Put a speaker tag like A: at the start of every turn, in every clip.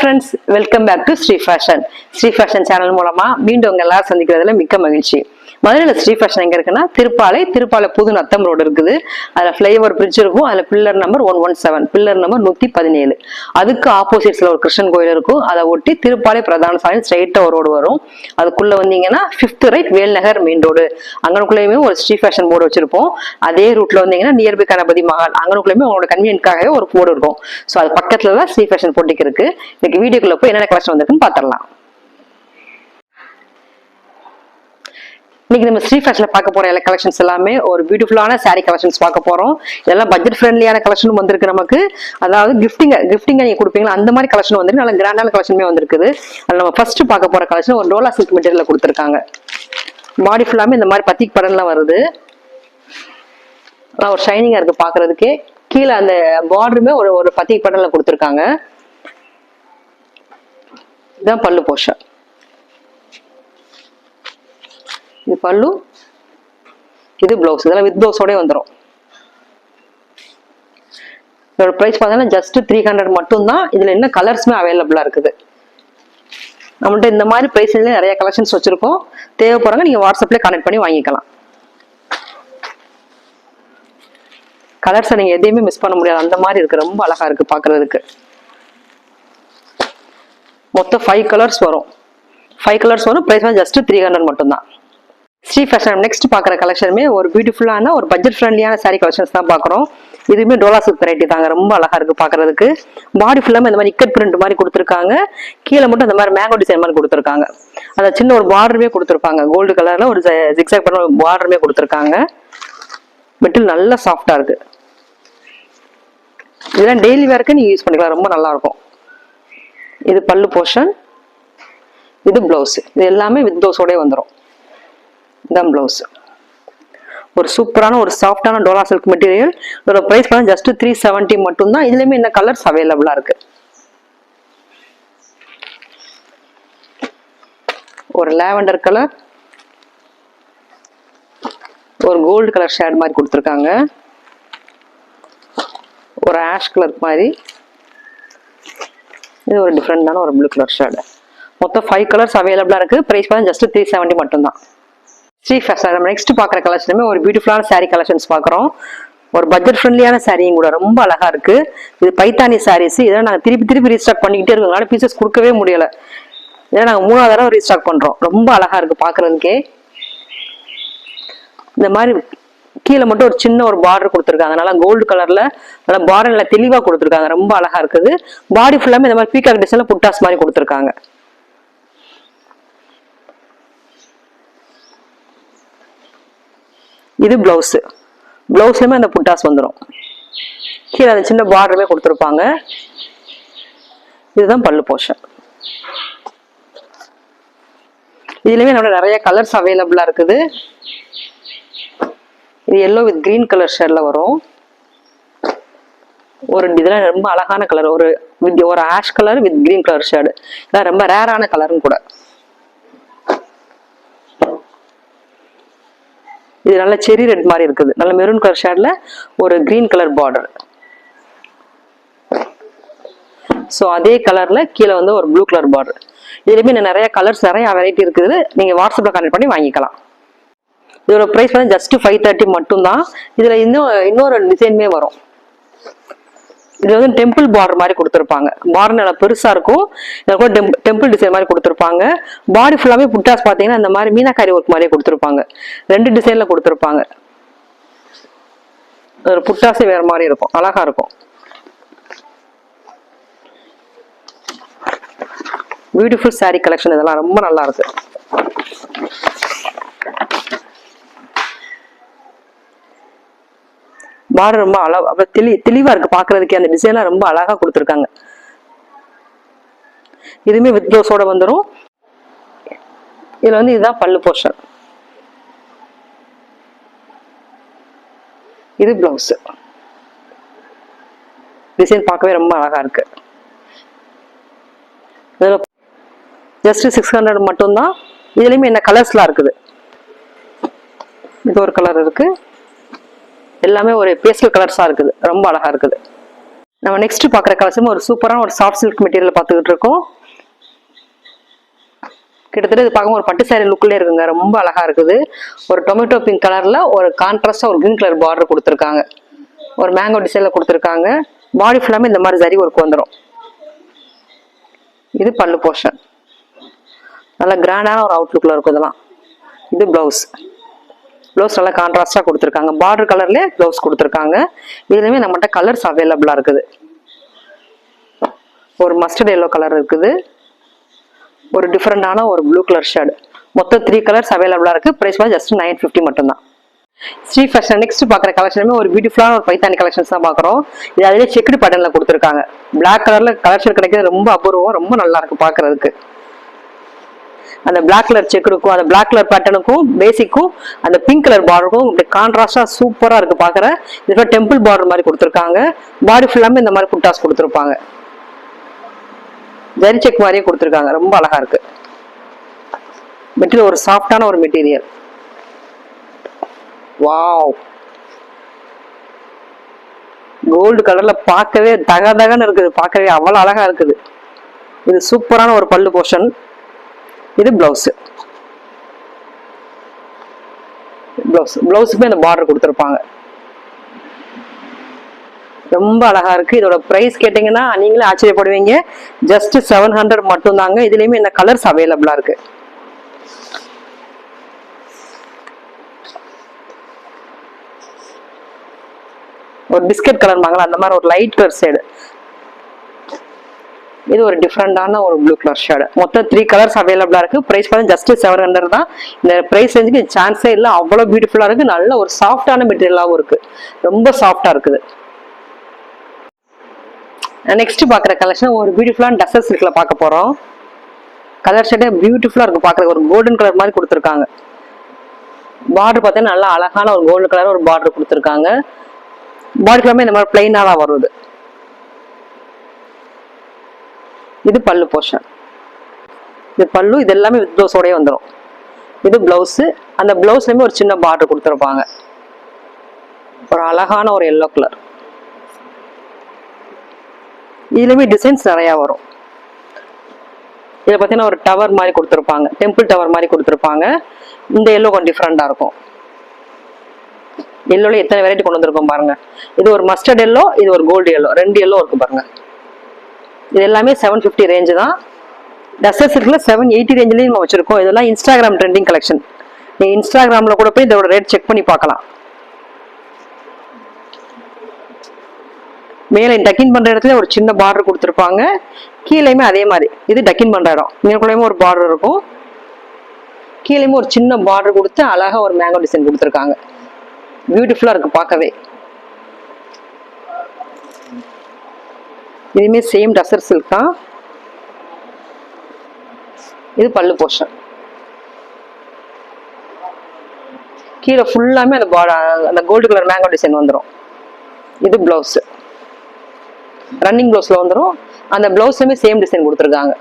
A: Friends welcome back to Sri fashion Sri fashion channel மூலமா மீண்டும் உங்க எல்லாரும் சந்திக்கிறதுல மிக்க மகிழ்ச்சி. மதுரையில் ஸ்ரீ ஃபேஷன் இருக்குன்னா திருப்பாலை திருப்பாலை புது நத்தம் ரோடு இருக்குது. அதில் ஃப்ளைஓவர் பிரிட்ஜ் இருக்கும். அதில் pillar number one one seven pillar number நூற்றி பதினேழு. அதுக்கு ஆப்போசிட்ஸில் ஒரு கிருஷ்ணன் கோயில் இருக்கும். அதை ஒட்டி திருப்பாலை பிரதான சாலை ஸ்ட்ரைட்டாக ஒரு ரோடு வரும். அதுக்குள்ளே வந்தீங்கன்னா fifth right Velnagar main road அங்கனுக்குள்ளேயுமே ஒரு ஸ்ரீ ஃபேஷன் போர்டு வச்சிருப்போம். அதே ரூட்டில் வந்தீங்கன்னா நியர்பை கணபதி மகால் அங்கனுக்குள்ளேயுமே உங்களோட கன்வீனியன்ட்காகவே ஒரு போர்டு இருக்கும். ஸோ அது பக்கத்தில் தான் ஸ்ரீ ஃபேஷன் போட்டிக்கு இருக்குது இன்னைக்கு வீடியோக்குள்ளே போய் என்னென்ன கலெக்ஷன் வந்திருக்குன்னு பார்த்துடலாம் இன்னைக்கு நம்ம ஸ்ரீ ஃபேஷன்ல பார்க்க போற எல்லா கலெக்ஷன்ஸ் எல்லாமே ஒரு பியூட்டிஃபுல்லான சாரீ கலெக்ஷன்ஸ் பார்க்க போறோம். இதெல்லாம் பட்ஜெட் ஃப்ரெண்ட்லியான கலெக்ஷனும் வந்திருக்கு நமக்கு. அதாவது கிஃப்டிங் கிஃப்டிங்க நீங்க கொடுப்பீங்களா? அந்த மாதிரி கலெக்ஷன் வந்துருக்கு நல்ல கிராண்டான கலெக்ஷனுமே வந்திருக்குது. அதில் நம்ம ஃபர்ஸ்ட் பார்க்க போற கலெக்ஷன் ஒரு டோலா சில்க் மெட்டீரியல் கொடுத்துருக்காங்க. பாடி ஃபுல்லாமே இந்த மாதிரி பத்திக் படம்லாம் வருது. ஆனால் ஒரு ஷைனிங்கா இருக்கு பாக்குறதுக்கே கீழே அந்த பார்டருமே ஒரு ஒரு பத்திக் படம்ல கொடுத்துருக்காங்க. இதுதான் பல்லு போஷன் இது பல்லு இது பிளவுஸ் இதெல்லாம் வித் பிளவுஸோடய வந்துடும் இதோட ப்ரைஸ் பார்த்தீங்கன்னா ஜஸ்ட் த்ரீ ஹண்ட்ரட் மட்டும்தான். இதில் என்ன கலர்ஸுமே அவைலபிளாக இருக்குது. நம்மள்ட்ட இந்த மாதிரி ப்ரைஸ்லேயே நிறைய கலெக்ஷன்ஸ் வச்சுருக்கோம். தேவைப்படுறாங்க நீங்கள் வாட்ஸ்அப்லேயே கனெக்ட் பண்ணி வாங்கிக்கலாம். கலர்ஸை நீங்கள் எதையுமே மிஸ் பண்ண முடியாது. அந்த மாதிரி இருக்குது ரொம்ப அழகாக இருக்குது பார்க்குறதுக்கு. மொத்தம் ஃபைவ் கலர்ஸ் வரும். ஃபைவ் கலர்ஸ் வரும். ப்ரைஸ் வந்து ஜஸ்ட் த்ரீ ஹண்ட்ரட் மட்டும்தான். ஸ்ரீ ஃபேஷன் நெக்ஸ்ட் பார்க்குற கலெக்ஷனுமே ஒரு பியூட்டிஃபுல்லான ஒரு பட்ஜெட் ஃப்ரெண்ட்லியான சாரீ கலெக்ஷன்ஸ் தான் பார்க்குறோம். இதுவுமே டோலா சில்க் வெரைட்டி தாங்க ரொம்ப அழகாக இருக்குது பார்க்குறதுக்கு. பாடி ஃபுல்லாக இந்த மாதிரி இக்கட் பிரிண்ட் மாதிரி கொடுத்துருக்காங்க. கீழே மட்டும் அந்த மாதிரி மேங்கோ டிசைன் மாதிரி கொடுத்துருக்காங்க. அதை சின்ன ஒரு பார்டருமே கொடுத்துருப்பாங்க. கோல்டு கலரில் ஒரு ஜிக்ஸாக் பண்ண ஒரு பார்டருமே கொடுத்துருக்காங்க. மெட்டில் நல்லா சாஃப்டாக இருக்குது இதெல்லாம் டெய்லி வேர்க்கு நீங்கள் யூஸ் பண்ணிக்கலாம். ரொம்ப நல்லாயிருக்கும் இது பல்லு போர்ஷன் இது ப்ளவுஸ் இது எல்லாமே வித் பிளவுஸோடய வந்துடும் தம் பிளவுஸ் ஒரு சூப்பரான ஒரு சாஃப்டான டோலா சில்க் மெட்டீரியல் இதோட ப்ரைஸ் பார்த்தா ஜஸ்ட் த்ரீ செவன்ட்டி மட்டும்தான். இதுலயுமே இந்த கலர்ஸ் அவைலபிளா இருக்கு. ஒரு லாவெண்டர் கலர் ஒரு கோல்டு கலர் ஷேட் மாதிரி கொடுத்துருக்காங்க. ஒரு ஆஷ் கலர் மாதிரி. இது ஒரு டிஃப்ரெண்டான ஒரு ப்ளூ கலர் ஷேடு மொத்தம் ஃபைவ் கலர்ஸ் அவைலபிளா இருக்கு. ப்ரைஸ் பார்த்தா ஜஸ்ட் த்ரீ செவன்ட்டி மட்டும்தான். ஸ்ரீ ஃபேஷன் நம்ம நெக்ஸ்ட் பார்க்குற கலெக்ஷனுமே ஒரு பியூட்டிஃபுல்லான சாரீ கலெக்ஷன்ஸ் பார்க்குறோம். ஒரு பட்ஜெட் ஃப்ரெண்ட்லியான சாரியும் கூட ரொம்ப அழகா இருக்கு. இது பைத்தானி சாரீஸ் இதெல்லாம் நாங்கள் திருப்பி திருப்பி ரீஸ்டாக் பண்ணிக்கிட்டே இருக்கோம். பீசஸ் கொடுக்கவே முடியல. இதை நாங்கள் மூணாவது தடவை ரீஸ்டாக் பண்றோம். ரொம்ப அழகா இருக்கு பார்க்குறதுக்கே. இந்த மாதிரி கீழே மட்டும் ஒரு சின்ன ஒரு பார்டர் கொடுத்துருக்காங்க. நல்லா கோல்டு கலர்ல நல்லா பார்டர் நல்லா தெளிவா கொடுத்துருக்காங்க. ரொம்ப அழகா இருக்குது. பாடி ஃபுல்லாமே இந்த மாதிரி பீகாக் டிசைன்ல புட்டாஸ் மாதிரி கொடுத்துருக்காங்க. இது ப்ளவுஸு ப்ளவுஸ்லேயுமே அந்த புட்டாஸ் வந்துடும் கீழே அந்த சின்ன பார்டருமே கொடுத்துருப்பாங்க. இதுதான் பல்லு போஷன் இதுலயுமே நம்மளோட நிறைய கலர்ஸ் அவைலபிளா இருக்குது. இது எல்லோ வித் கிரீன் கலர் ஷேடில் வரும். ஒரு இதெல்லாம் ரொம்ப அழகான கலர் ஒரு வித் ஒரு ash colour with green colour shade இதெல்லாம் ரொம்ப ரேரான கலரும் கூட. இது நல்ல செரி ரெட் மாதிரி இருக்குது. நல்ல மெரூன் கலர் ஷேட்ல ஒரு கிரீன் கலர் பார்டர் ஸோ அதே கலர்ல கீழே வந்து ஒரு ப்ளூ கலர் பார்டர் இதுலேயுமே இன்னும் நிறைய கலர்ஸ் நிறைய வெரைட்டி இருக்குது. நீங்க வாட்ஸ்அப்ல கனெக்ட் பண்ணி வாங்கிக்கலாம். இதோட ப்ரைஸ் வந்து ஜஸ்ட் ஃபைவ் தேர்ட்டி மட்டும்தான். இதுல இன்னும் இன்னொரு டிசைனுமே வரும். இது வந்து டெம்பிள் பார்டர் மாதிரி கொடுத்துருப்பாங்க. பார்டர் நல்லா பெருசாக இருக்கும். இதில் கூட டெம்பிள் டிசைன் மாதிரி கொடுத்துருப்பாங்க. பாடி ஃபுல்லாகவே புட்டாஸ் பார்த்தீங்கன்னா இந்த மாதிரி மீனாக்காரி ஒர்க் மாதிரியே கொடுத்துருப்பாங்க. ரெண்டு டிசைனில் கொடுத்துருப்பாங்க. ஒரு புட்டாசு வேறு மாதிரி இருக்கும். அழகாக இருக்கும். பியூட்டிஃபுல் சாரீ கலெக்ஷன் இதெல்லாம் ரொம்ப நல்லா இருக்கு. பார்டர் ரொம்ப அழகா தெளி தெளிவா இருக்கு பாக்குறதுக்கே. அந்த டிசைன்லாம் ரொம்ப அழகா கொடுத்துருக்காங்க. இதுவுமே வித் ப்ளவுஸோட வந்துடும் இதுல வந்து இதுதான் பல்லு போர்ஷன் இது பிளவுஸ் டிசைன் பார்க்கவே ரொம்ப அழகா இருக்கு. இதில் ஜஸ்ட் சிக்ஸ் ஹண்ட்ரட் மட்டும்தான். இதுலயுமே என்ன கலர்ஸ்லாம் இருக்குது? இது ஒரு கலர் இருக்கு. எல்லாமே ஒரு பேஸ்டல் கலர்ஸாக இருக்குது. ரொம்ப அழகாக இருக்குது. நம்ம நெக்ஸ்ட் பார்க்குற கலர்ஸும் ஒரு சூப்பரான ஒரு சாஃப்ட் சில்க் மெட்டீரியல் பார்த்துக்கிட்டு இருக்கோம். கிட்டத்தட்ட இது பார்க்கும் ஒரு பட்டு சேரீ லுக்லேயே இருக்குங்க. ரொம்ப அழகாக இருக்குது. ஒரு டொமேட்டோ பிங்க் கலரில் ஒரு கான்ட்ராஸ்டாக ஒரு க்ரீன் கலர் பார்டர் கொடுத்துருக்காங்க. ஒரு மேங்கோ டிசைனில் கொடுத்துருக்காங்க. பாடி ஃபுல்லாமே இந்த மாதிரி சரி ஒர்க் வந்துடும் இது பல்லு போர்ஷன் நல்லா கிராண்டான ஒரு அவுட்லுக்கில் இருக்கும் இதெல்லாம். இது ப்ளவுஸ் ப்ளவுஸ் நல்லா கான்ட்ராஸ்டாக கொடுத்துருக்காங்க. பார்டர் கலர்லேயே ப்ளவுஸ் கொடுத்துருக்காங்க. இதுலேயுமே நம்மகிட்ட கலர்ஸ் அவைலபிளாக இருக்குது. ஒரு மஸ்டர்ட் எல்லோ கலர் இருக்குது. ஒரு டிஃப்ரெண்டான ஒரு ப்ளூ கலர் ஷேடு மொத்தம் த்ரீ கலர்ஸ் அவைலபிளாக இருக்குது ப்ரைஸ் வந்து ஜஸ்ட் நைன் ஃபிஃப்டி மட்டும்தான். ஸ்ரீ ஃபேஷன் நெக்ஸ்ட் பார்க்குற கலெக்ஷனுமே ஒரு பியூட்டிஃபுல்லான ஒரு பைத்தானி கலெக்ஷன்ஸ் தான் பார்க்குறோம். இது அதிலே செக்குடு பேட்டர்னில் கொடுத்துருக்காங்க. பிளாக் கலரில் கலெக்ஷன் கிடைக்கிறது ரொம்ப அபூர்வம். ரொம்ப நல்லா இருக்கு பார்க்கறதுக்கு. அந்த பிளாக் கலர் செக்குடுக்கும் அந்த பிளாக் கலர் பேட்டர்னுக்கும் பேசிக்கும் அந்த பிங்க் கலர் பார்டருக்கும் இப்படி கான்ட்ராஸ்டா சூப்பரா இருக்கு பாக்குற. இதுல டெம்பிள் பார்டர் மாதிரி கொடுத்துருக்காங்க. பாடி ஃபுல்லாமே இந்த மாதிரி புட்டாஸ் கொடுத்துருப்பாங்க. ஜரி செக் மாதிரியே கொடுத்துருக்காங்க. ரொம்ப அழகா இருக்கு. மெட்டீரியல் ஒரு சாஃப்டான ஒரு மெட்டீரியல் வாவ் கோல்டு கலர்ல பார்க்கவே தக தகன்னு இருக்குது. பார்க்கவே அவ்வளோ அழகா இருக்குது. இது சூப்பரான ஒரு பல்லு போர்ஷன் இது பிளவுஸ் பிளவுஸ் பிளவுஸுக்குமே இந்த பார்டர் கொடுத்துருப்பாங்க. ரொம்ப அழகா இருக்கு. இதோட பிரைஸ் கேட்டீங்கன்னா நீங்களே ஆச்சரியப்படுவீங்க. ஜஸ்ட் செவன் ஹண்ட்ரட் மட்டும் தாங்க இதுலயுமே இந்த கலர்ஸ் அவைலபிளா இருக்கு. ஒரு பிஸ்கட் கலர் வாங்கலாம். அந்த மாதிரி ஒரு லைட் கலர் சைடு இது ஒரு டிஃப்ரெண்டான ஒரு ப்ளூ கலர் ஷேடு மொத்தம் த்ரீ கலர்ஸ் அவைலபிளாக இருக்குது ப்ரைஸ் பார்த்தா ஜஸ்ட் செவன் ஹண்ட்ரட் தான். இந்த ப்ரைஸ் ரேஞ்சுக்கு சான்ஸே இல்லை. அவ்வளோ பியூட்டிஃபுல்லாக இருக்குது நல்ல ஒரு சாஃப்டான மெட்டீரியலாகவும் இருக்குது ரொம்ப சாஃப்டாக இருக்குது. நெக்ஸ்ட் பார்க்குற கலெக்ஷன் ஒரு பியூட்டிஃபுல்லான டசர் இருக்குல்ல பார்க்க போகிறோம் கலர் ஷேடே பியூட்டிஃபுல்லாக இருக்கும் பார்க்குறது ஒரு கோல்டன் கலர் மாதிரி கொடுத்துருக்காங்க. பார்டர் பார்த்தீங்கன்னா நல்லா அழகான ஒரு கோல்டன் கலர் ஒரு பார்டர் கொடுத்துருக்காங்க. பாடி ஃபுல்லாமே இந்த மாதிரி பிளைனாக தான் வருது. இது பல்லு போர்ஷன் இது பல்லு இது எல்லாமே வித் ப்ளவுஸோடய வந்துடும் இது ப்ளவுஸு அந்த ப்ளவுஸ்லேயுமே ஒரு சின்ன பார்டர் கொடுத்துருப்பாங்க. ஒரு அழகான ஒரு எல்லோ கலர் இதுலேயுமே டிசைன்ஸ் நிறையா வரும். இதில் பார்த்தீங்கன்னா ஒரு டவர் மாதிரி கொடுத்துருப்பாங்க. டெம்பிள் டவர் மாதிரி கொடுத்துருப்பாங்க. இந்த எல்லோ கொஞ்சம் டிஃப்ரெண்டாக இருக்கும். எல்லோவில் எத்தனை வெரைட்டி கொண்டு வந்திருக்கோம் பாருங்க. இது ஒரு மஸ்டர்ட் எல்லோ இது ஒரு கோல்டு எல்லோ ரெண்டு எல்லோ இருக்கு பாருங்க. இது எல்லாமே செவன் ஃபிஃப்டி ரேஞ்சு தான். டசர் சில்கில் செவன் எயிட்டி ரேஞ்சிலையும் நம்ம வச்சுருக்கோம். இதெல்லாம் இன்ஸ்டாகிராம் ட்ரெண்டிங் கலெக்ஷன் நீங்கள் இன்ஸ்டாகிராமில் கூட போய் இதோட ரேட் செக் பண்ணி பார்க்கலாம். மேலே டக்கின் பண்ணுற இடத்துல ஒரு சின்ன பார்டர் கொடுத்துருப்பாங்க. கீழேயுமே அதே மாதிரி. இது டக்கின் பண்ணுற இடம். இங்கக்குள்ளேயுமே ஒரு பார்டர் இருக்கும். கீழேயுமே ஒரு சின்ன பார்டர் கொடுத்து அழகாக ஒரு மேங்கோ டிசைன் கொடுத்துருக்காங்க. பியூட்டிஃபுல்லாக இருக்குது பார்க்கவே. இதுவுமே சேம் டசர் சில்க் தான். இது பல்லு போர்ஷன் கீழே ஃபுல்லாமே அந்த பாட அந்த கோல்டு கலர் மேங்கோ டிசைன் வந்துடும் இது பிளவுஸ் ரன்னிங் பிளவுஸ்ல வந்துடும் அந்த பிளவுஸ்லுமே சேம் டிசைன் கொடுத்துருக்காங்க.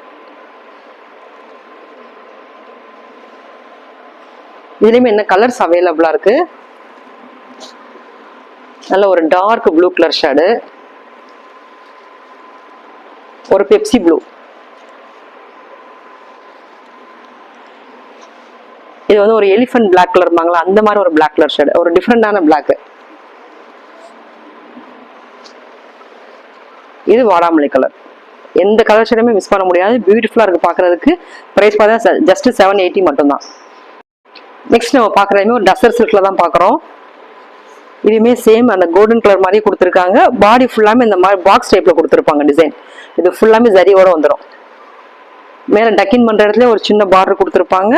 A: இதுலேயுமே என்ன கலர்ஸ் அவைலபிளா இருக்கு? நல்ல ஒரு டார்க் ப்ளூ கலர் ஷேடு ஒரு பெப்சி ப்ளூ. இது வந்து ஒரு எலிஃபென்ட் பிளாக் கலர் இருப்பாங்களா அந்த மாதிரி ஒரு பிளாக் கலர் ஷேடு ஒரு டிஃப்ரெண்டான பிளாக் இது வாடாமல்லி கலர் எந்த கலர் ஷேடுமே மிஸ் பண்ண முடியாது. பியூட்டிஃபுல்லா இருக்கு பாக்குறதுக்கு. பிரைஸ் பார்த்தா ஜஸ்ட் செவன் எயிட்டி மட்டும்தான். நெக்ஸ்ட் நம்ம பார்க்குறதுமே ஒரு டஸ்டர் சில்க்ல தான் பார்க்குறோம் இதுவுமே சேம் அந்த கோல்டன் கலர் மாதிரி கொடுத்துருக்காங்க. பாடி ஃபுல்லாமே இந்த மாதிரி பாக்ஸ் டைப்ல கொடுத்துருப்பாங்க டிசைன் இது ஃபுல்லாமே ஜரியோட வந்துடும் மேலே டக்கின் பண்ற இடத்துல ஒரு சின்ன பார்டர் கொடுத்துருப்பாங்க.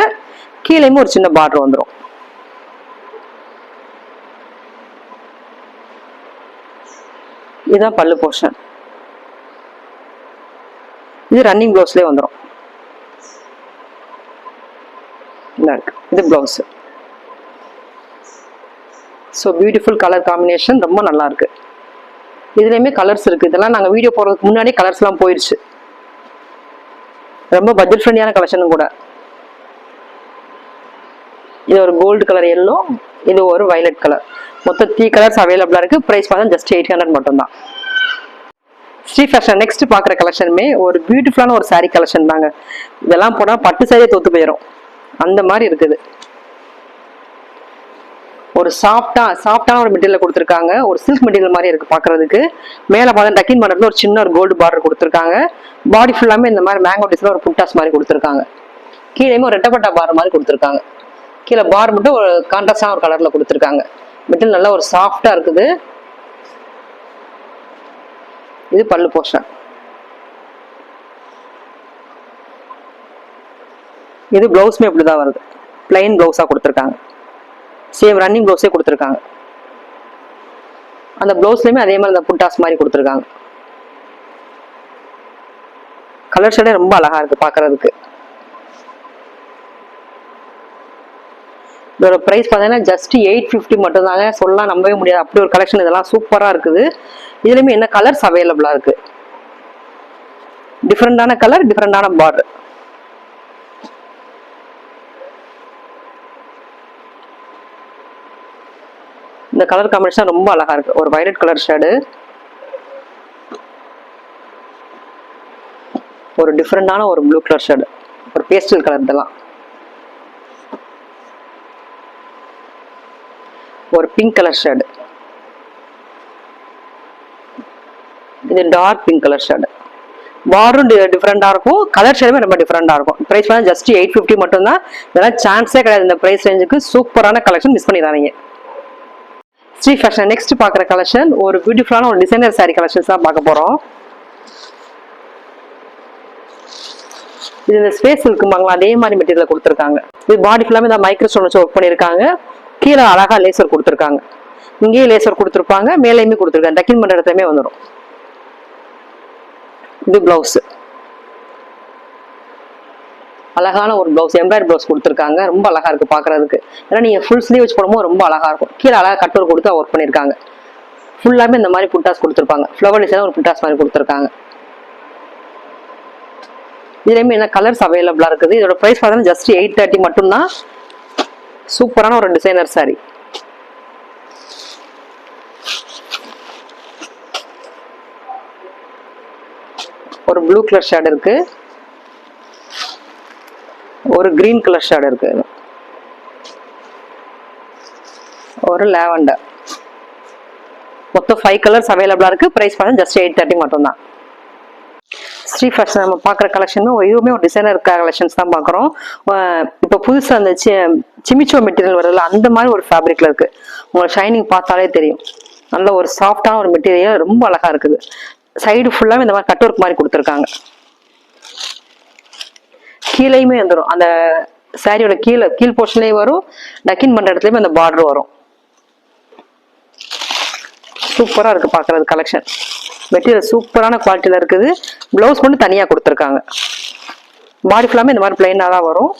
A: கீழேயுமே ஒரு சின்ன பார்டர் வந்துடும் இதுதான் பல்லு போர்ஷன் இது ரன்னிங் ப்ளவுஸ்லேயே வந்துடும் இது blouse so beautiful colour combination ரொம்ப நல்லா இருக்கு இதுலேயுமே கலர்ஸ் இருக்கு. இதெல்லாம் நாங்கள் வீடியோ போடுறதுக்கு முன்னாடி கலர்ஸ்லாம் போயிடுச்சு ரொம்ப பட்ஜெட் ஃப்ரெண்ட்லியான கலெக்ஷனும் கூட. இது ஒரு கோல்டு கலர் எல்லோ இது ஒரு வயலட் கலர் மொத்தம் த்ரீ கலர்ஸ் அவைலபிளாக இருக்கு. ப்ரைஸ் பார்த்தா ஜஸ்ட் எயிட் ஹண்ட்ரட் மட்டும்தான். ஸ்ரீ ஃபேஷன் நெக்ஸ்ட் பார்க்குற கலெக்ஷனுமே ஒரு பியூட்டிஃபுல்லான ஒரு சாரீ கலெக்ஷன் தாங்க. இதெல்லாம் போனால் பட்டு சாரியே தோற்று போயிடும் அந்த மாதிரி இருக்குது. ஒரு சாஃப்டா சாஃப்டான ஒரு மெட்டீரியல் கொடுத்துருக்காங்க. ஒரு சில்க் மெட்டீரியல் மாதிரி இருக்கு பாக்குறதுக்கு. மேல பார்த்தா டக்கின் பண்ணுறது ஒரு சின்ன ஒரு கோல்டு பார்டர் கொடுத்துருக்காங்க. பாடி ஃபுல்லாமே இந்த மாதிரி மேங்கோ டிஸ்ல ஒரு புட்டாஸ் மாதிரி கொடுத்துருக்காங்க. கீழேயுமே ஒரு ரெட்டப்பட்டா பார் மாதிரி கொடுத்துருக்காங்க. கீழே பார் மட்டும் ஒரு கான்ட்ராஸ்டான ஒரு கலர்ல கொடுத்துருக்காங்க. மெட்டீரியல் நல்லா ஒரு சாஃப்டா இருக்குது. இது பல்லு போஷன் இது பிளவுஸ்மே இப்படிதான் வருது. பிளைன் பிளவுஸா கொடுத்துருக்காங்க. சேம் ரன்னிங் ப்ளவுஸே கொடுத்துருக்காங்க. அந்த ப்ளவுஸ்லேயுமே அதே மாதிரி அந்த புட்டாஸ் மாதிரி கொடுத்துருக்காங்க. கலர் ஷேடே ரொம்ப அழகா இருக்கு பார்க்கிறதுக்கு இதோட ப்ரைஸ் பார்த்தீங்கன்னா ஜஸ்ட் எயிட் ஃபிஃப்டி மட்டும்தாங்க. சொல்லலாம் நம்பவே முடியாது. அப்படி ஒரு கலெக்ஷன் இதெல்லாம் சூப்பராக இருக்குது. இதுலேயுமே என்ன கலர்ஸ் அவைலபிளாக இருக்கு? டிஃப்ரெண்டான கலர் டிஃப்ரெண்டான பார்டர் இந்த கலர் காம்பினேஷன் ரொம்ப அழகா இருக்கு. ஒரு வயலட் கலர் ஷேடு ஒரு டிஃப்ரெண்டான ஒரு ப்ளூ கலர் ஷேடு ஒரு பேஸ்டல் கலர் இதெல்லாம். ஒரு பிங்க் கலர் ஷேடு இது டார்க் பிங்க் கலர் ஷேடு பார்டரும் டிஃப்ரெண்டாக இருக்கும். கலர் ஷேடுமே ரொம்ப டிஃப்ரெண்டாக இருக்கும். ப்ரைஸ் வந்து ஜஸ்ட் எயிட் ஃபிஃப்டி மட்டும்தான். இதெல்லாம் சான்ஸே கிடையாது. இந்த ப்ரைஸ் ரேஞ்சுக்கு சூப்பரான கலெக்ஷன் மிஸ் பண்ணிடாதீங்க. ஸ்ரீ ஃபேஷன் நெக்ஸ்ட் பார்க்குற கலெக்ஷன் ஒரு பியூட்டிஃபுல்லான ஒரு டிசைனர் சாரி கலெக்ஷன்ஸ் தான் பார்க்க போகிறோம் இது இந்த ஸ்பேஸ் இருக்குமாங்களா அதே மாதிரி மெட்டீரியல் கொடுத்துருக்காங்க. இது பாடி ஃபுல்லாமே இந்த மைக்ரோ ஸ்டோன் வச்சு ஒர்க் பண்ணியிருக்காங்க. கீழே அழகாக லேசர் கொடுத்துருக்காங்க. இங்கேயே லேசர் கொடுத்துருப்பாங்க மேலேயுமே கொடுத்துருக்காங்க. டக்கின் பண்ணுற இடத்துலையுமே வந்துடும் இது பிளவுஸ் அழகான ஒரு ப்ளவுஸ் எம்ப்ராய்டரி ப்ளவுஸ் கொடுத்துருக்காங்க. ரொம்ப அழகா இருக்கு பார்க்கிறதுக்கு ஏன்னா நீங்க ஃபுல் ஸ்லீவ் வச்சு போடும்போது ரொம்ப அழகா இருக்கும். கீழே அழகா கட்டோர் கொடுத்து ஒர்க் பண்ணியிருக்காங்க. ஃபுல்லாமே இந்த மாதிரி புட்டாஸ் கொடுத்துருப்பாங்க. ஃப்ளவர் டிசைன் ஒரு புட்டாஸ் மாதிரி கொடுத்துருக்காங்க. இதுலேயுமே என்ன கலர்ஸ் அவைலபிளா இருக்குது? இதோட ப்ரைஸ் பார்த்தீங்கன்னா ஜஸ்ட் எயிட் தேர்ட்டி மட்டும்தான். சூப்பரான ஒரு டிசைனர் சாரி ஒரு ப்ளூ கலர் ஷேட் இருக்குது ஒரு கிரீன் கலர் ஷேட் இருக்கு ஒரு லாவெண்டர் மொத்தம் ஃபைவ் கலர்ஸ் அவைலபிளாக இருக்குது ப்ரைஸ் பார்த்தா ஜஸ்ட் எயிட் தேர்ட்டி மட்டும்தான். ஸ்ரீ ஃபேஷன் நம்ம பார்க்குற கலெக்ஷனும் இதுவுமே ஒரு டிசைனர் கலெக்ஷன்ஸ் தான் பார்க்குறோம். இப்போ புதுசாக அந்த சி சிமிச்சோ மெட்டீரியல் வருதுல்ல அந்த மாதிரி ஒரு ஃபேப்ரிக்கில் இருக்குது உங்களுக்கு ஷைனிங் பார்த்தாலே தெரியும். நல்ல ஒரு சாஃப்டான ஒரு மெட்டீரியல் ரொம்ப அழகாக இருக்குது. சைடு ஃபுல்லாகவே இந்த மாதிரி கட் ஒர்க் மாதிரி கொடுத்துருக்காங்க. கீழேயுமே வந்துடும் அந்த சாரியோட கீழே கீழ் போர்ஷன்லேயும் வரும். டக்கின் பண்ற இடத்துலயுமே அந்த பார்டர் வரும். சூப்பரா இருக்கு பார்க்குறது கலெக்ஷன் மெட்டீரியல் சூப்பரான குவாலிட்டியில இருக்குது. ப்ளவுஸ் மட்டும் தனியா கொடுத்துருக்காங்க. பாடி ஃபுல்லாமே இந்த மாதிரி பிளைனாக தான் வரும்.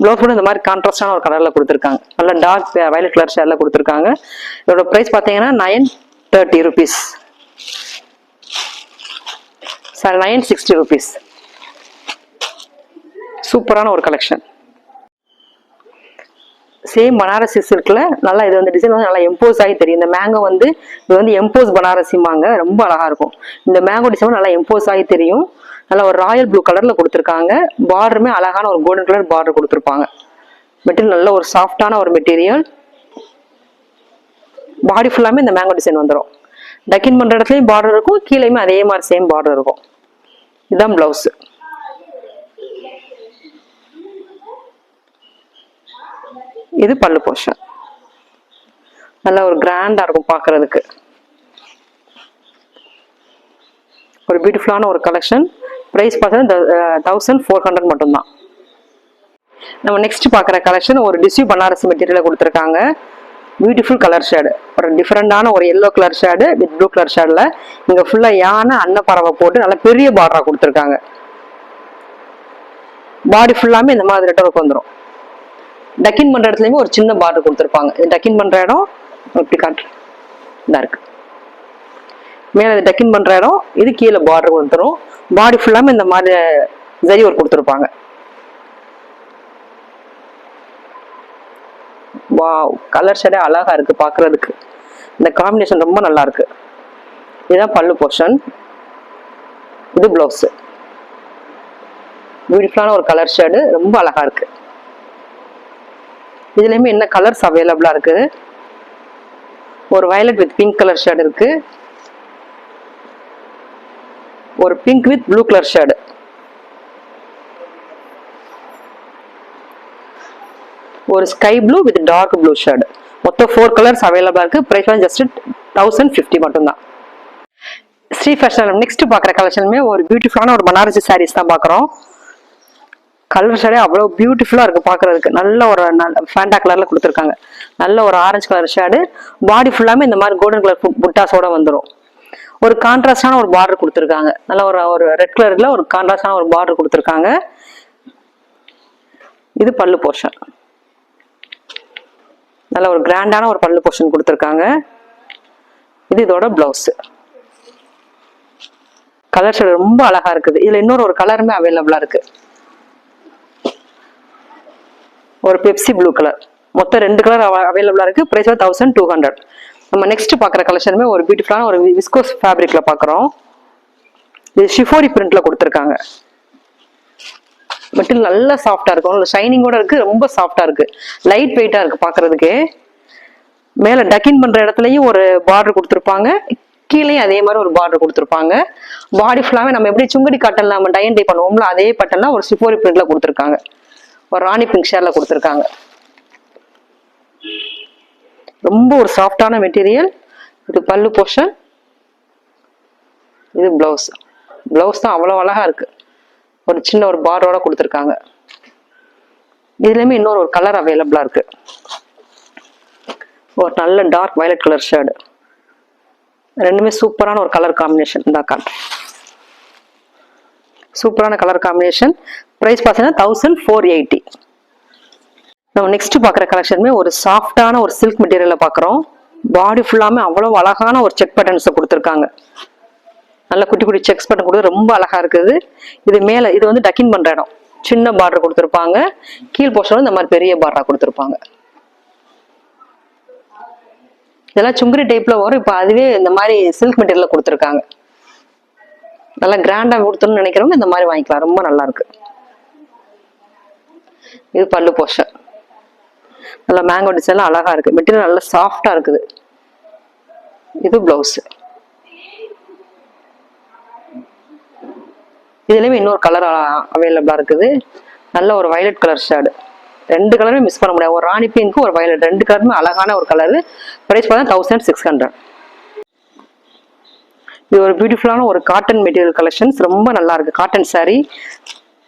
A: ப்ளவுஸ் கூட இந்த மாதிரி கான்ட்ராஸ்டான ஒரு கலர்ல கொடுத்துருக்காங்க. நல்ல டார்க் வயலட் கலர் ஷேர்ல கொடுத்துருக்காங்க. இதோட ப்ரைஸ் பார்த்தீங்கன்னா nine thirty rupees sorry nine sixty rupees சூப்பரான ஒரு கலெக்ஷன் சேம் பனாரசி சில்க்ல நல்லா இது வந்து டிசைன் வந்து நல்லா எம்போஸ் ஆகி தெரியும். இந்த மேங்கோ வந்து இது வந்து எம்போஸ் பனாரசிமாங்க ரொம்ப அழகா இருக்கும். இந்த மேங்கோ டிசைன் நல்லா எம்போஸ் ஆகி தெரியும். நல்லா ஒரு ராயல் ப்ளூ கலர்ல கொடுத்துருக்காங்க. பார்டருமே அழகான ஒரு கோல்டன் கலர் பார்டர் கொடுத்துருப்பாங்க. மெட்டீரியல் நல்ல ஒரு சாஃப்டான ஒரு மெட்டீரியல் பாடி ஃபுல்லாமே இந்த மேங்கோ டிசைன் வந்துடும் டக்கின் பண்ற இடத்துலயும் பார்டர் இருக்கும். கீழேயுமே அதே மாதிரி சேம் பார்டர் இருக்கும். இதுதான் பிளவுஸ் இது பல்லு போர்ஷன். நல்ல ஒரு கிராண்டாக இருக்கும் பார்க்குறதுக்கு ஒரு பியூட்டிஃபுல்லான ஒரு கலெக்ஷன் ப்ரைஸ் பார்த்தீங்கன்னா தௌசண்ட் ஃபோர் ஹண்ட்ரட் மட்டும்தான். நம்ம நெக்ஸ்ட் பார்க்குற கலெக்ஷன் ஒரு டிசி பனாரஸ் மெட்டீரியல் கொடுத்துருக்காங்க. பியூட்டிஃபுல் கலர் ஷேடு ஒரு டிஃப்ரெண்டான ஒரு yellow colour shade with blue colour ஷேடில் இங்கே ஃபுல்லாக யானை அன்னப்பறவை போட்டு நல்ல பெரிய பார்டராக கொடுத்துருக்காங்க. பாடி ஃபுல்லாமே இந்த மாதிரி ரெட்டருக்கு வந்துடும் டக்கின் பண்ற இடத்துலயுமே ஒரு சின்ன பார்டர் கொடுத்துருப்பாங்க. டக்கின் பண்ற இடம் இப்படி காட்டுறேன் இதா இருக்கு. மேல இது டக்கின் பண்ற இடம் இது கீழே பார்டர் கொடுத்துரும் பாடி ஃபுல்லாமே இந்த மாதிரி ஜரி ஒர்க் கொடுத்துருப்பாங்க. வா கலர் ஷேடே அழகா இருக்கு பாக்குறதுக்கு. இந்த காம்பினேஷன் ரொம்ப நல்லா இருக்கு. இதுதான் பல்லு போர்ஷன் இது பிளவுஸ் பியூட்டிஃபுல்லான ஒரு கலர் ஷேடு ரொம்ப அழகா இருக்கு. இதுலயுமே என்ன கலர்ஸ் அவைலபிளா இருக்கு? ஒரு violet with pink colour shade இருக்கு. ஒரு pink with blue colour shade ஒரு sky blue with dark blue shade மொத்தம் ஃபோர் கலர்ஸ் அவைலபிளாக இருக்கு. ப்ரைஸ் வந்து ஜஸ்ட் தௌசண்ட் ஃபிஃப்டி மட்டும்தான். ஸ்ரீ ஃபேஷன் நெக்ஸ்ட் பார்க்குற கலெக்ஷனுமே ஒரு பியூட்டிஃபுல்லான ஒரு பனாரசி சாரீஸ் தான் பார்க்குறோம். கலர் ஷேடே அவ்வளோ பியூட்டிஃபுல்லாக இருக்குது பார்க்குறதுக்கு நல்ல ஒரு நல்ல ஃபேண்டா கலரில் கொடுத்துருக்காங்க. நல்ல ஒரு ஆரஞ்சு கலர் ஷேடு பாடி ஃபுல்லாமே இந்த மாதிரி கோல்டன் கலர் புட்டாஸோட வந்துடும் ஒரு கான்ட்ராஸ்டான ஒரு பார்டர் கொடுத்துருக்காங்க. நல்ல ஒரு ஒரு ரெட் கலரில் ஒரு கான்ட்ராஸ்டான ஒரு பார்டர் கொடுத்துருக்காங்க. இது பல்லு போர்ஷன் நல்ல ஒரு கிராண்டான ஒரு பல்லு போர்ஷன் கொடுத்துருக்காங்க. இது இதோட பிளவுஸ் கலர் ஷேடு ரொம்ப அழகா இருக்குது. இதுல இன்னொரு ஒரு கலருமே அவைலபிளா இருக்கு. ஒரு பெப்சி ப்ளூ கலர் மொத்தம் ரெண்டு கலர் அவைலபிளாக இருக்குது பிரைஸ் தௌசண்ட் டூ ஹண்ட்ரட் நம்ம நெக்ஸ்ட் பார்க்குற கலெக்ஷனுமே ஒரு பியூட்டிஃபுல்லான ஒரு விஸ்கோஸ் ஃபேப்ரிக்கில் பார்க்குறோம். இது ஷிஃபோரி பிரிண்ட்டில் கொடுத்துருக்காங்க. மெட்டீரியல் நல்லா சாஃப்டாக இருக்கும். ஷைனிங்கோட இருக்குது ரொம்ப சாஃப்டாக இருக்குது லைட் வெயிட்டாக இருக்குது பார்க்குறதுக்கு. மேலே டக்கின் பண்ணுற இடத்துலையும் ஒரு பார்டர் கொடுத்துருப்பாங்க. கீழேயும் அதே மாதிரி ஒரு பார்டர் கொடுத்துருப்பாங்க. பாடி ஃபுல்லாவே நம்ம எப்படி சுங்கடி காட்டன்ல நம்ம டைன் டே பண்ணுவோம்ல அதே பட்டன்லாம் ஒரு சிஃபோரி பிரிண்ட்ல கொடுத்துருக்காங்க. ஒரு ராணி பிங்க் ஷேர்ல கொடுத்துருக்காங்க. ரொம்ப ஒரு சாஃப்டான மெட்டீரியல் இது பல்லு போர்ஷன் இது பிளவுஸ் பிளவுஸ் தான் அவ்வளோ அழகாக இருக்குது ஒரு சின்ன ஒரு பாரோட கொடுத்துருக்காங்க. இதுலேயுமே இன்னொரு ஒரு கலர் அவைலபிளாக இருக்குது ஒரு நல்ல டார்க் வயலட் கலர் ஷேடு ரெண்டுமே சூப்பரான ஒரு கலர் காம்பினேஷன் இந்த காட்டுறேன். சூப்பரான கலர் காம்பினேஷன் ப்ரைஸ் பார்த்தீங்கன்னா தௌசண்ட் ஃபோர் எயிட்டி நம்ம நெக்ஸ்ட் பார்க்குற கலெக்ஷனுமே ஒரு சாஃப்டான ஒரு சில்க் மெட்டீரியலில் பார்க்குறோம். பாடி ஃபுல்லாமே அவ்வளோ அழகான ஒரு செக் பட்டன்ஸை கொடுத்துருக்காங்க. நல்ல குட்டி குட்டி செக்ஸ் பட்டன் கொடுத்து ரொம்ப அழகா இருக்குது. இது மேலே இது வந்து டக்கின் பண்ணுற இடம். சின்ன பார்டர் கொடுத்துருப்பாங்க. கீழ் போர்ஷன் இந்த மாதிரி பெரிய பார்டராக கொடுத்துருப்பாங்க. இதெல்லாம் சுங்குரி டைப்ல வரும். இப்போ அதுவே இந்த மாதிரி சில்க் மெட்டீரியலில் கொடுத்துருக்காங்க. நல்லா கிராண்டா கொடுத்தோம்னு நினைக்கிறவங்க இந்த மாதிரி வாங்கிக்கலாம். ரொம்ப நல்லா இருக்கு. இது பல்லு போஷன் நல்லா மேங்கோ டிசைன்லாம் அழகா இருக்கு. மெட்டீரியல் நல்லா சாஃப்டா இருக்குது. இது பிளவுஸ் இதுலயுமே இன்னொரு கலர் அவைலபிளா இருக்குது. நல்ல ஒரு வயலட் கலர் ஷேடு ரெண்டு கலருமே மிஸ் பண்ண முடியாது. ஒரு ராணி பிங்க்கு ஒரு வயலட் ரெண்டு கலருமே அழகான ஒரு கலர் ப்ரைஸ் பார்த்தா தௌசண்ட் சிக்ஸ் ஹண்ட்ரட் இது ஒரு பியூட்டிஃபுல்லான ஒரு காட்டன் மெட்டீரியல் கலெக்ஷன்ஸ் ரொம்ப நல்லா இருக்கு. Cotton saree.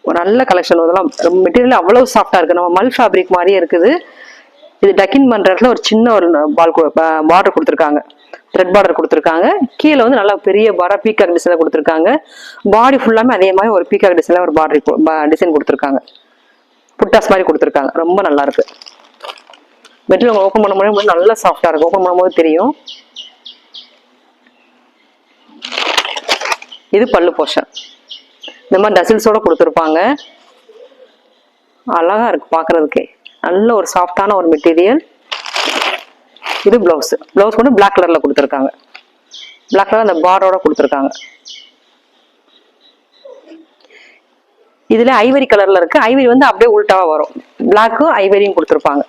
A: ஒரு நல்ல கலெக்ஷன் இதெல்லாம் மெட்டீரியல் அவ்வளவு சாஃப்டா இருக்கு. நம்ம மல் ஃபேப்ரிக் மாதிரியே இருக்குது. இது டக்கின் பண்ணுற இடத்துல ஒரு சின்ன ஒரு பால் பார்டர் கொடுத்துருக்காங்க. த்ரெட் பார்டர் கொடுத்துருக்காங்க. கீழே வந்து நல்லா பெரிய பாரா பீகாக் டிசைன் கொடுத்துருக்காங்க. பாடி ஃபுல்லாமே அதே மாதிரி ஒரு பீகாக் டிசைன்ல ஒரு பார்டர் டிசைன் கொடுத்துருக்காங்க. புட்டாஸ் மாதிரி கொடுத்துருக்காங்க. ரொம்ப நல்லா இருக்கு. மெட்டீரியல் ஓப்பன் பண்ண முடியும் நல்லா சாஃப்டா இருக்கு. ஓப்பன் பண்ணும்போது தெரியும். இது பல்லு போஷன். இந்த மாதிரி டசில்ஸோட கொடுத்துருப்பாங்க. அழகா இருக்கு பார்க்கறதுக்கே நல்ல ஒரு சாஃப்டான ஒரு மெட்டீரியல் இது பிளவுஸ் பிளவுஸ் வந்து பிளாக் கலர்ல கொடுத்துருக்காங்க. பிளாக் கலர் அந்த பார்டரோட கொடுத்துருக்காங்க. இதுல ஐவரி கலர்ல இருக்கு. ஐவரி வந்து அப்படியே உள்டாவா வரும். பிளாக்கும் ஐவரியும் கொடுத்துருப்பாங்க.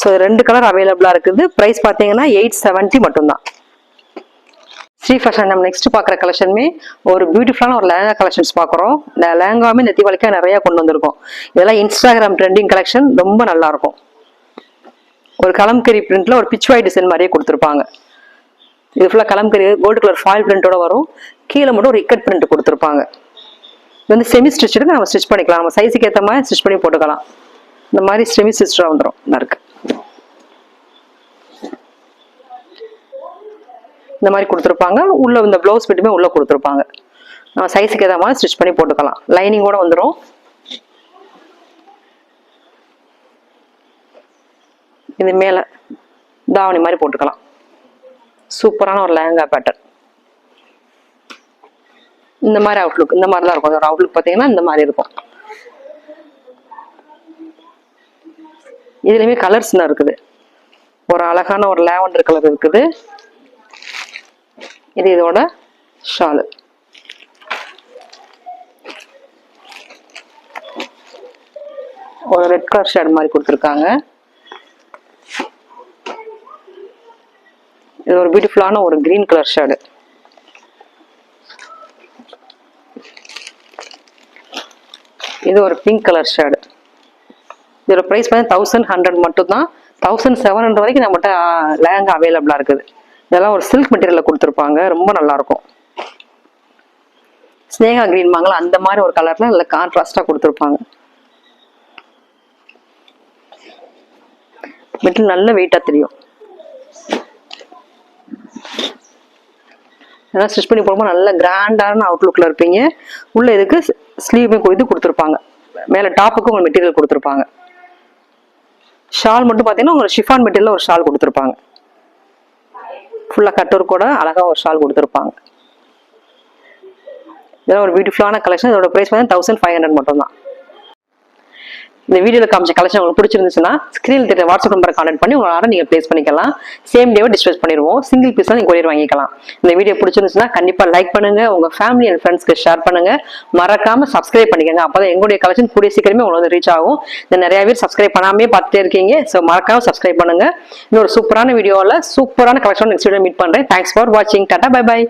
A: ஸோ ரெண்டு கலர் அவைலபிளா இருக்குது. ப்ரைஸ் பார்த்தீங்கன்னா எயிட் செவன்ட்டி மட்டும்தான். ஸ்ரீ ஃபேஷன் நம்ம நெக்ஸ்ட் பார்க்குற கலெக்ஷனுமே ஒரு பியூட்டிஃபுல்லான ஒரு லேங்கா கலெக்ஷன்ஸ் பார்க்குறோம். இந்த லேங்காவுமே இந்த தீபாவளிக்காக நிறையா கொண்டு வந்திருக்கோம். இதெல்லாம் இன்ஸ்டாகிராம் ட்ரெண்டிங் கலெக்ஷன் ரொம்ப நல்லாயிருக்கும். ஒரு கலம்கரி பிரிண்ட்ல ஒரு பிச்வாய் டிசைன் மாதிரியே கொடுத்துருப்பாங்க. இது ஃபுல்லாக கலம்கரி கோல்டு கலர் ஃபாயில் பிரிண்டோட வரும். கீழே மட்டும் ஒரு இக்கட் பிரிண்ட் கொடுத்துருப்பாங்க. இது வந்து செமி ஸ்டிச்சுக்கு நம்ம ஸ்டிச் பண்ணிக்கலாம். நம்ம சைஸுக்கு ஏற்ற மாதிரி ஸ்டிச் பண்ணி போட்டுக்கலாம். இந்த மாதிரி செமி ஸ்டிச்சாக வந்துடும் நல்லா இருக்குது இந்த மாதிரி கொடுத்துருப்பாங்க. உள்ள இந்த ப்ளவுஸ் மட்டுமே உள்ள கொடுத்துருப்பாங்க. நம்ம சைஸுக்கு ஏற்ற மாதிரி ஸ்டிச் பண்ணி போட்டுக்கலாம். லைனிங் கூட வந்துடும் இது மேலே தாவணி மாதிரி போட்டுக்கலாம். சூப்பரான ஒரு லேங்கா பேட்டர்ன் இந்த மாதிரி அவுட்லுக் இந்த மாதிரி தான் இருக்கும். ஒரு அவுட்லுக் பார்த்தீங்கன்னா இந்த மாதிரி இருக்கும். இதுலயுமே கலர்ஸ் இருக்குது. ஒரு அழகான ஒரு லேவண்டர் கலர் இருக்குது. இது இதோட ஷாலு. ஒரு ரெட் கலர் ஷேட் மாதிரி கொடுத்துருக்காங்க. இது ஒரு பியூட்டிஃபுல்லான ஒரு கிரீன் கலர் ஷேடு இது ஒரு பிங்க் கலர் ஷேடு இதோட ப்ரைஸ் பார்த்தீங்கன்னா தௌசண்ட் ஹண்ட்ரட் மட்டும்தான். தௌசண்ட் செவன் ஹண்ட்ரட் வரைக்கும் நம்மகிட்ட லேங்கா அவைலபிளாக இருக்குது. இதெல்லாம் ஒரு சில்க் மெட்டீரியலில் கொடுத்துருப்பாங்க. ரொம்ப நல்லா இருக்கும் ஸ்னேகா கிரீன் மாங்கல அந்த மாதிரி ஒரு கலரில் நல்ல கான்ட்ராஸ்டாக கொடுத்துருப்பாங்க. மெட்டீரியல் நல்ல வெயிட்டாக தெரியும். ஏன்னா ஸ்டிச் பண்ணி போடும்போது நல்ல கிராண்டான அவுட்லுக்கில் இருப்பீங்க. உள்ளே இதுக்கு ஸ்லீவுமே இது கொடுத்துருப்பாங்க. மேலே டாப்புக்கு உங்களுக்கு மெட்டீரியல் கொடுத்துருப்பாங்க. ஷால் மட்டும் பார்த்தீங்கன்னா உங்களுக்கு ஷிஃபான் மெட்டீரியல் ஒரு ஷால் கொடுத்துருப்பாங்க. ஃபுல்லாக கட்டூர் கூட அழகா ஒரு ஷால் கொடுத்துருப்பாங்க. இதெல்லாம் ஒரு பியூட்டிஃபுல்லான கலெக்ஷன் இதோட ப்ரைஸ் வந்து தௌசண்ட் ஃபைவ் ஹண்ட்ரட் மட்டும் தான் இந்த வீடியோவில் காமிச்ச கலெக்ஷன் உங்களுக்கு பிடிச்சிருந்துச்சுன்னா ஸ்க்ரீன் திட்ட வாட்ஸ்அப் நம்பர் கான்டெக்ட் பண்ணி உங்களால் நீங்கள் ப்ளேஸ் பண்ணிக்கலாம். சேம் டேவை டிஸ்பேஸ் பண்ணிடுவோம். சிங்கிள் பீஸ் நீங்கள் கொரியர் வாங்கிக்கலாம். இந்த வீடியோ பிடிச்சிருந்துச்சுன்னா கண்டிப்பாக லைக் பண்ணுங்க. உங்கள் ஃபேமிலி அண்ட் ஃப்ரெண்ட்ஸ்க்கு ஷேர் பண்ணுங்க. மறக்காம சப்ஸ்கிரைப் பண்ணிக்கோங்க. அப்பதான் எங்களுடைய கலெக்ஷன் கூடிய சீக்கிரமே உங்களுக்கு வந்து ரீச் ஆகும். இந்த நிறைய பேர் சப்ஸ்கிரைப் பண்ணாமே பார்த்துட்டே இருக்கீங்க. ஸோ மறக்காம சப்ஸ்கிரைப் பண்ணுங்க. இன்னொரு சூப்பரான வீடியோவில் சூப்பரான கலெக்ஷன் நெக்ஸ்ட் வீடியோ மீட் பண்ணுறேன் தேங்க்ஸ் ஃபார் வாட்சிங் டாட்டா பை பை